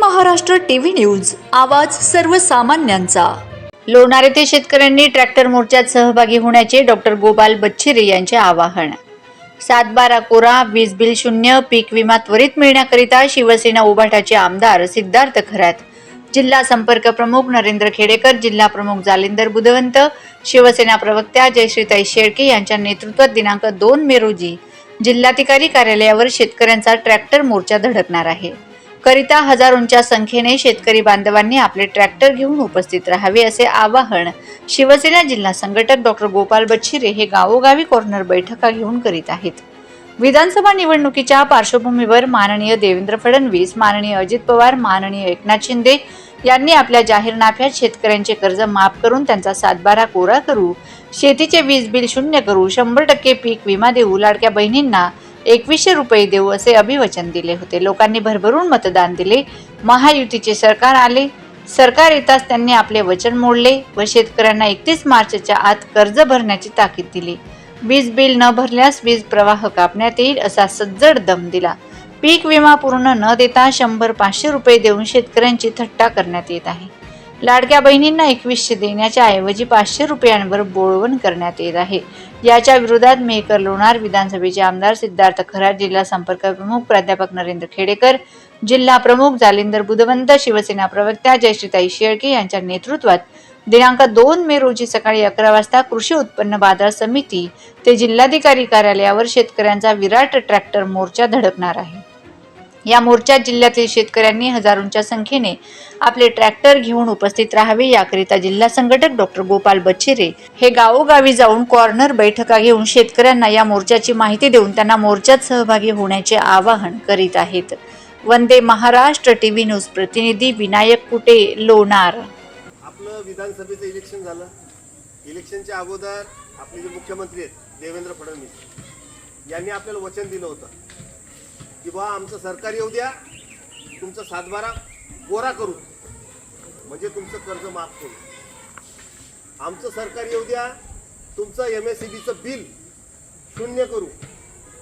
Maharashtra TV news आवाज सर्वसामान्यांचा. लोणार येथे शेतकऱ्यांनी ट्रॅक्टर मोर्चात सहभागी होण्याचे डॉक्टर गोपाल बच्छिरे यांचे आवाहन. सातबारा कोरा वीज बिल शून्य पीक विमा त्वरित मिळण्याकरिता शिवसेना उभाटाचे आमदार सिद्धार्थ खरात. जिल्हा संपर्क प्रमुख नरेंद्र खेडेकर जिल्हा प्रमुख जालिंदर बुधवंत शिवसेना प्रवक्त्या जयश्रीताई शेळके यांच्या नेतृत्वात दिनांक दोन मे रोजी जिल्हाधिकारी कार्यालयावर शेतकऱ्यांचा ट्रॅक्टर मोर्चा धडकणार आहे. करिता हजारोंच्या संख्येने शेतकरी बांधवांनी आपले ट्रॅक्टर घेऊन उपस्थित राहावे असे आवाहन शिवसेना जिल्हा संघटक डॉक्टर गोपाल बच्छिरे हे गावोगावी कॉर्नर बैठका घेऊन करीत आहेत. विधानसभा निवडणुकीच्या पार्श्वभूमीवर माननीय देवेंद्र फडणवीस माननीय अजित पवार माननीय एकनाथ शिंदे यांनी आपल्या जाहीरनाफ्यात शेतकऱ्यांचे कर्ज माफ करून त्यांचा सातबारा कोरा करू शेतीचे वीज बिल शून्य करू शंभर टक्के पीक विमा देऊ लाडक्या बहिणींना एकवीसशे रुपये देऊ असे अभिवचन दिले होते. लोकांनी भरभरून मतदान दिले. महायुतीचे सरकार आले. सरकार येताच त्यांनी आपले वचन मोडले व शेतकऱ्यांना एकतीस मार्चच्या आत कर्ज भरण्याची ताकीद दिली. वीज बिल न भरल्यास वीज प्रवाह कापण्यात येईल असा सज्जड दम दिला. पीक विमा पूर्ण न देता शंभर पाचशे रुपये देऊन शेतकऱ्यांची थट्टा करण्यात येत आहे. लाडक्या बहिणींना एकवीसशे देण्याच्या ऐवजी पाचशे रुपयांवर बोळवण करण्यात येत आहे. याच्या विरोधात मेकर लोणार विधानसभेचे आमदार सिद्धार्थ खरात जिल्हा संपर्क प्रमुख प्राध्यापक नरेंद्र खेडेकर जिल्हा प्रमुख जालिंदर बुधवंत शिवसेना प्रवक्त्या जयश्रीताई शेळके यांच्या नेतृत्वात दिनांक दोन मे रोजी सकाळी अकरा वाजता कृषी उत्पन्न बाजार समिती ते जिल्हाधिकारी कार्यालयावर शेतकऱ्यांचा विराट ट्रॅक्टर मोर्चा धडकणार आहे. या मोर्चात जिल्ह्यातील शेतकऱ्यांनी हजारोंच्या संख्येने आपले ट्रॅक्टर घेऊन उपस्थित राहावे याकरिता जिल्हा संघटक डॉक्टर गोपाल बच्छिरे हे गावोगावी जाऊन कॉर्नर बैठका घेऊन शेतकऱ्यांना या मोर्चाची माहिती देऊन त्यांना मोर्चात सहभागी होण्याचे आवाहन करीत आहेत. वंदे महाराष्ट्र टीव्ही न्यूज प्रतिनिधी विनायक कुटे लोणार. आपलं विधानसभेचं इलेक्शन झालं. इलेक्शनच्या अगोदर आपले जे मुख्यमंत्री आहेत देवेंद्र फडणवीस यांनी आपल्याला वचन दिलं होतं. की बा आमचं सरकार येऊ द्या तुमचा सातबारा गोरा करू. म्हणजे तुमचं कर्ज माफ करू. आमचं सरकार येऊ द्या तुमचं एम एस सी बीचं बिल शून्य करू.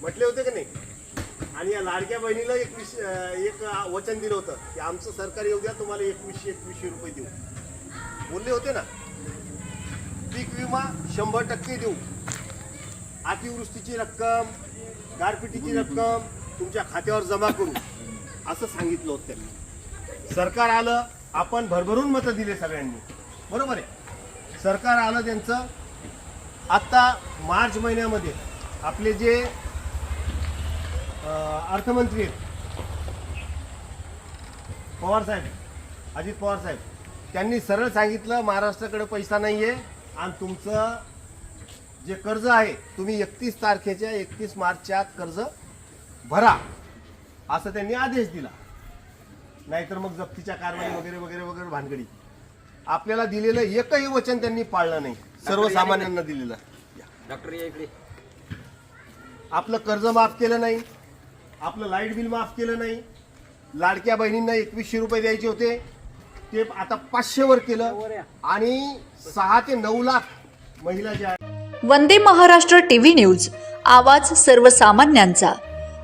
म्हटले होते की नाही? आणि या लाडक्या बहिणीला एक विश एक वचन दिलं होतं की आमचं सरकार येऊ द्या तुम्हाला एकवीसशे एकवीसशे रुपये देऊ. बोलले होते ना? पीक विमा शंभर टक्के देऊ. अतिवृष्टीची रक्कम गारपिटीची रक्कम तुमच्या खात्यावर जमा करू. असं सांगितलं होतं त्यांनी. सरकार आलं आपण भरभरून मतं दिले सगळ्यांनी. बरोबर आहे? सरकार आलं त्यांचं. आत्ता मार्च महिन्यामध्ये आपले जे अर्थमंत्री आहेत पवार साहेब अजित पवार साहेब त्यांनी सरळ सांगितलं महाराष्ट्राकडे पैसा नाही आहे आणि तुमचं जे कर्ज आहे तुम्ही एकतीस तारखेच्या एकतीस मार्चच्या आत कर्ज भरा. असं त्यांनी आदेश दिला. नाहीतर मग जप्तीच्या कारवाई वगैरे वगैरे वगैरे भानगडी. आपल्याला दिलेलं एकही वचन त्यांनी पाळलं नाही. सर्वसामान्यांना दिलेलं. डॉक्टर या इकडे. आपलं कर्ज माफ केलं नाही. आपलं लाइट बिल माफ केलं नाही. लाडक्या बहिणींना एकवीसशे रुपये द्यायचे होते. ते आता पाचशे वर केलं. आणि सहा ते नऊ लाख महिला ज्या आहेत. Vande Maharashtra TV news. आवाज सर्वसामान्यांचा.